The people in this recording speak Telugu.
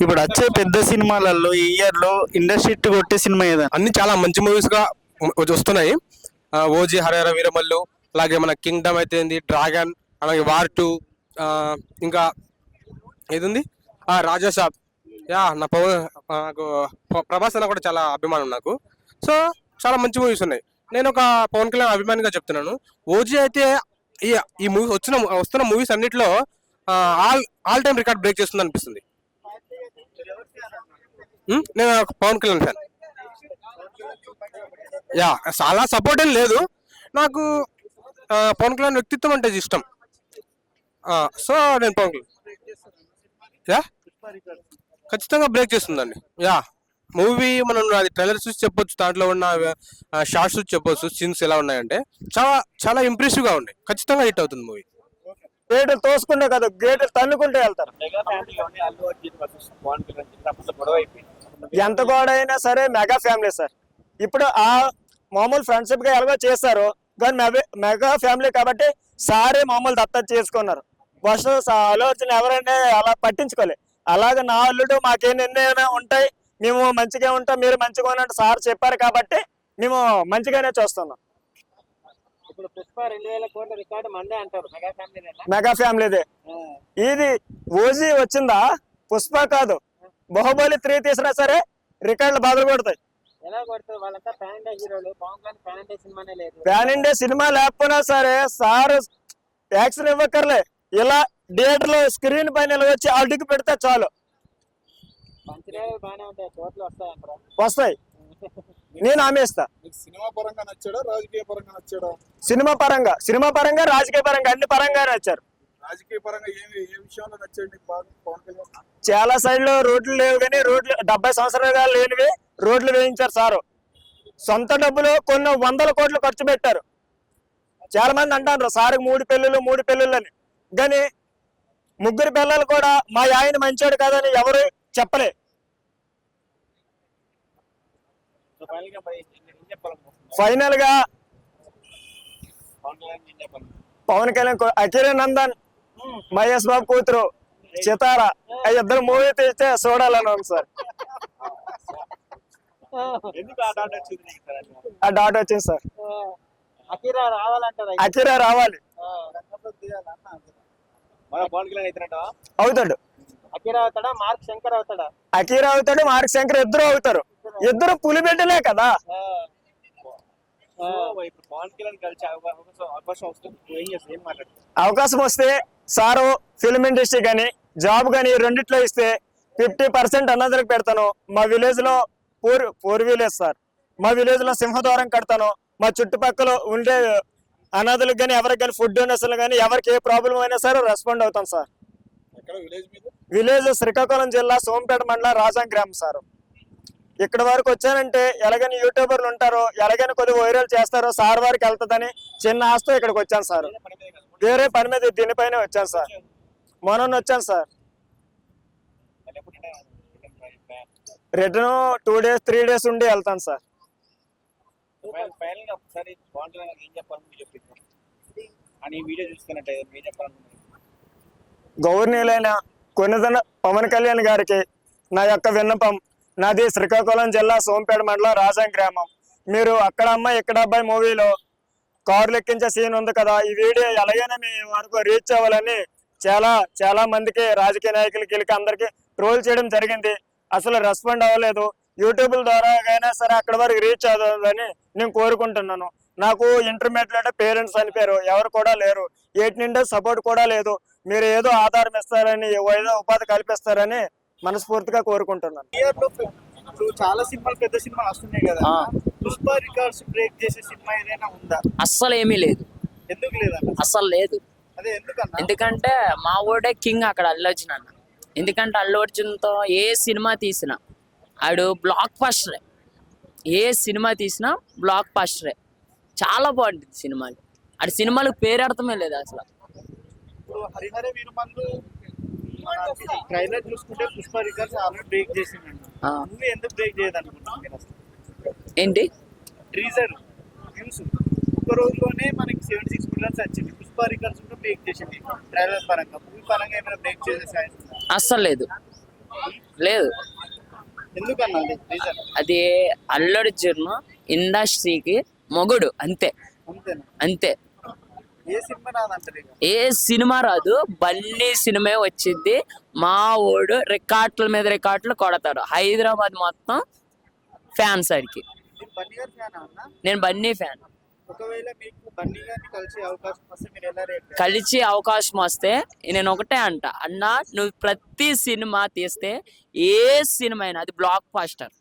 ఇప్పుడు వచ్చే పెద్ద సినిమాలలో ఈ ఇయర్లో ఇండస్ట్రీ కొట్టే సినిమా ఏదైనా అన్ని చాలా మంచి మూవీస్గా వస్తున్నాయి. ఓజీ హరహర వీరమల్లు అలాగే మన కింగ్డమ్ అయితే డ్రాగన్ అలాగే వార్ టూ ఇంకా ఏదుంది? ఆ, రాజా సాబ్. యా నా పవన్ నాకు ప్రభాస్ అన్న కూడా చాలా అభిమానం నాకు. సో చాలా మంచి మూవీస్ ఉన్నాయి. నేను ఒక పవన్ కళ్యాణ్ అభిమానిగా చెప్తున్నాను. ఓజీ అయితే ఈ ఈ మూవీ వచ్చిన వస్తున్న మూవీస్ అన్నింటిలో all all time record break చేస్తుంది అనిపిస్తుంది నేను ఒక పవన్ కళ్యాణ్ ఫ్యాన్. యా చాలా సపోర్ట్ ఏం లేదు. నాకు పవన్ కళ్యాణ్ వ్యక్తిత్వం అంటే ఇష్టం. ఆ, సో నేను పవన్ కళ్యాణ్. యా? ఖచ్చితంగా బ్రేక్ చేస్తుందండి. యా. మూవీ మనం అది ట్రైలర్ చూసి చెప్పొచ్చు దాంట్లో ఉన్న షార్ట్స్ చూసి చెప్పొచ్చు సీన్స్ ఎలా ఉన్నాయంటే చాలా చాలా ఇంప్రెసివ్గా ఉన్నాయి ఖచ్చితంగా హిట్ అవుతుంది మూవీ గేట్లు తోసుకుంటే కదా గేట్లు తన్నుకుంటే వెళ్తారు. ఎంత గోడ అయినా సరే మెగా ఫ్యామిలీ సార్. ఇప్పుడు ఆ మామూలు ఫ్రెండ్షిప్గా ఎలాగో చేస్తారు కానీ మెగా- మెగా ఫ్యామిలీ కాబట్టి సారే మామూలు దత్తత చేసుకున్నారు. వర్షం ఆలోచన ఎవరైనా అలా పట్టించుకోలే. అలాగే నా అల్లుడు మాకేం ఎన్నైనా ఉంటాయి మేము మంచిగా ఉంటాం మీరు మంచిగా ఉన్నట్టు సార్ చెప్పారు కాబట్టి మేము మంచిగానే చూస్తున్నాం. ఇప్పుడు పుష్ప రెండు వేల కోట్ల రికార్డు మందే అంటారు మెగా ఫ్యామిలీ మెగా ఫ్యామిలీదే. ఇది ఓజీ వచ్చిందా? పుష్ప కాదు. బాహుబలి త్రీ తీసినా సరే రికార్డులు బదులు కొడతాయి. ఎలా కొడుతుంది వాళ్ళంతా ప్యాన్ ఇండియా హీరోలు. పవన్ కళ్యాణ్ ప్యాన్ ఇండియా సినిమానే లేదు. ప్యాన్ ఇండియా సినిమా లేకపోయినా సరే సార్ యాక్షన్ ఇవ్వక్కర్లే. ఇలా థియేటర్లో స్క్రీన్ పైన ఇలా వచ్చి అడుగు పెడితే చాలు. వస్తాయి నేను హామీస్తా మీకు సినిమా పరంగా నచ్చాడా? రాజకీయ పరంగా నచ్చాడా? సినిమా పరంగా. సినిమా పరంగా రాజకీయ పరంగా. అన్ని పరంగానే వచ్చారు రాజకీయ పరంగా ఏమి ఏ విషయంలో నచ్చాడు నీకు బాగా పవన్ కళ్యాణ్? చాలా సైడ్లు రోడ్లు లేవు కానీ రోడ్లు డెబ్బై సంవత్సరాలుగా లేనివి రోడ్లు వేయించారు సారు. సొంత డబ్బులు కొన్ని వందల కోట్లు ఖర్చు పెట్టారు. చాలా మంది అంటారు సార్కి మూడు పెళ్ళిళ్ళు మూడు పెళ్ళిళ్ళు అని. కానీ ముగ్గురు పిల్లలు కూడా మా ఆయన మంచోడు కాదని ఎవరు చెప్పలే. సో ఫైనల్గా పవన్ కళ్యాణ్ అఖిల నందన్. మహేష్ బాబు కూతురు చితార ఆ ఇద్దరు మూవీ తీస్తే చూడాలని ఉంది సార్. ఎందుకు ఆ డాట్ వచ్చింది సార్ అట్లా? ఆ డాట్ వచ్చింది సార్. అఖీరా రావాలంటారా అఖిరా రావాలి. అవుతాడు. అఖీరా అవుతాడా? మార్క్ శంకర్ అవుతాడా? అఖీరా అవుతాడు మార్క్ శంకర్ ఇద్దరు అవుతారు. ఇద్దరు కదా. చేస్తావు? ఏం మాట్లాడుతావు అవకాశం వస్తే సారు ఫిల్మ్ ఇండస్ట్రీ కానీ జాబ్ కానీ రెండిట్లో ఇస్తే ఫిఫ్టీ పర్సెంట్ అన్నదరికి పెడతాను. మా విలేజ్లో ఫోర్ ఫోర్ విలేజ్ సార్. మా విలేజ్లో సింహద్వారం కడతాను. మా చుట్టుపక్కల ఉండే అనాథులకు కానీ ఎవరికి కానీ ఫుడ్ డొనేషన్లు కానీ ఎవరికి ఏ ప్రాబ్లం అయినా సరే రెస్పాండ్ అవుతాం సార్. విలేజ్ శ్రీకాకుళం జిల్లా సోంపేట మండలం రాజాం గ్రామం సార్. ఇక్కడ వరకు వచ్చానంటే ఎలాగని యూట్యూబర్లు ఉంటారో ఎలాగని కొద్దిగా వైరల్ చేస్తారో సార్ వారికి వెళ్తుందని చిన్న ఆస్తో ఇక్కడికి వచ్చాను సార్. వేరే పని మీద దీనిపైనే వచ్చాను సార్. మొన్న వచ్చాను sir. Return- two days three days ఉండి వెళ్తాను సార్. ఫైనల్ ఫైనల్గా ఒకసారి పవన్ కళ్యాణ్ గారికి ఏం చెప్పాలని చెప్పి అని ఈ వీడియో చూస్తున్నట్టు ఏం చెప్పాలనుకుంటున్నారు గౌరవనీయులైన కొన్నిదన పవన్ కళ్యాణ్ గారికి నా యొక్క విన్నపం నాది శ్రీకాకుళం జిల్లా సోంపేట మండలం రాజాం గ్రామం. మీరు అక్కడ అమ్మాయి ఇక్కడ అబ్బాయి మూవీలో కారు లెక్కించే సీన్ ఉంది కదా. ఈ వీడియో ఎలాగైనా మీ వరకు రీచ్ అవ్వాలని చాలా చాలా మందికి రాజకీయ నాయకులకి వీళ్ళకి అందరికి ట్రోల్ చేయడం జరిగింది. అసలు రెస్పాండ్ అవ్వలేదు. యూట్యూబ్ ద్వారా అయినా సరే అక్కడ వరకు రీచ్ అవ్వాలని నేను కోరుకుంటున్నాను. నాకు ఇంటర్మీడియట్ పేరెంట్స్ అనిపారు ఎవరు కూడా లేరు. ఎయిట్ నిండా సపోర్ట్ కూడా లేదు. మీరు ఏదో ఆధారం ఇస్తారని ఏదో ఉపాధి కల్పిస్తారని మనస్ఫూర్తిగా కోరుకుంటున్నాను. ఇయర్లో ఇప్పుడు చాలా సినిమాలు పెద్ద సినిమాలు వస్తున్నాయి కదా. పుష్ప రికార్డ్స్ బ్రేక్ చేసే సినిమా ఏదైనా ఉందా? అస్సలు ఏమీ లేదు. ఎందుకు లేదన్న అస్సలు లేదు. అదే ఎందుకన్నా? ఎందుకంటే మా ఓడే కింగ్ అక్కడ అల్లు అర్జున్ అన్న. ఎందుకంటే అల్లు అర్జున్తో ఏ సినిమా తీసినా ఆడు బ్లాక్ బస్టరే ఏ. సినిమా తీసినా బ్లాక్ బస్టరే చాలా బాగుంటుంది సినిమాలు. ఆడి సినిమాలకు పేరు అర్థమే లేదు అసలు. ఇప్పుడు హరిహర వీరమల్లు ట్రైలర్ చూసుకుంటే పుష్ప రికార్డ్స్ ఆల్రెడీ బ్రేక్ చేసిందండి. నువ్వు ఎందుకు బ్రేక్ చేయదనుకుంటున్నావు? ఏంటి? ట్రీజర్ వ్యూస్ ఒక రోజులోనే మనకి సెవెంటీ సిక్స్ మిలియన్స్ వచ్చింది. పుష్ప రికార్డ్స్ కూడా బ్రేక్ చేసింది. ట్రైలర్ పరంగా. మూవీ పరంగా ఏమైనా బ్రేక్ చేసే ఛాన్స్ ఉందా? అస్సలు లేదు. లేదు. ఎందుకన్నా రీజన్? అది అల్లు అర్జున్ ఇండస్ట్రీకి మొగుడు. అంతే. అంతే. ఏ సినిమా రాదు. బన్నీ సినిమా వచ్చింది. మా ఓడు రికార్డుల మీద రికార్డులు కొడతాడు. హైదరాబాద్ మొత్తం ఫ్యాన్స్ ఆడికి. నేను బన్నీ ఫ్యాన్. ఒకవేళ మీకు బన్నీ గారిని కలిసే అవకాశం వస్తే మీరు ఎలా రేట్ కలిసి అవకాశం వస్తే నేను ఒకటే అంట. అన్న నువ్వు ప్రతి సినిమా తీస్తే ఏ సినిమా అయినా అది బ్లాక్ బాస్టర్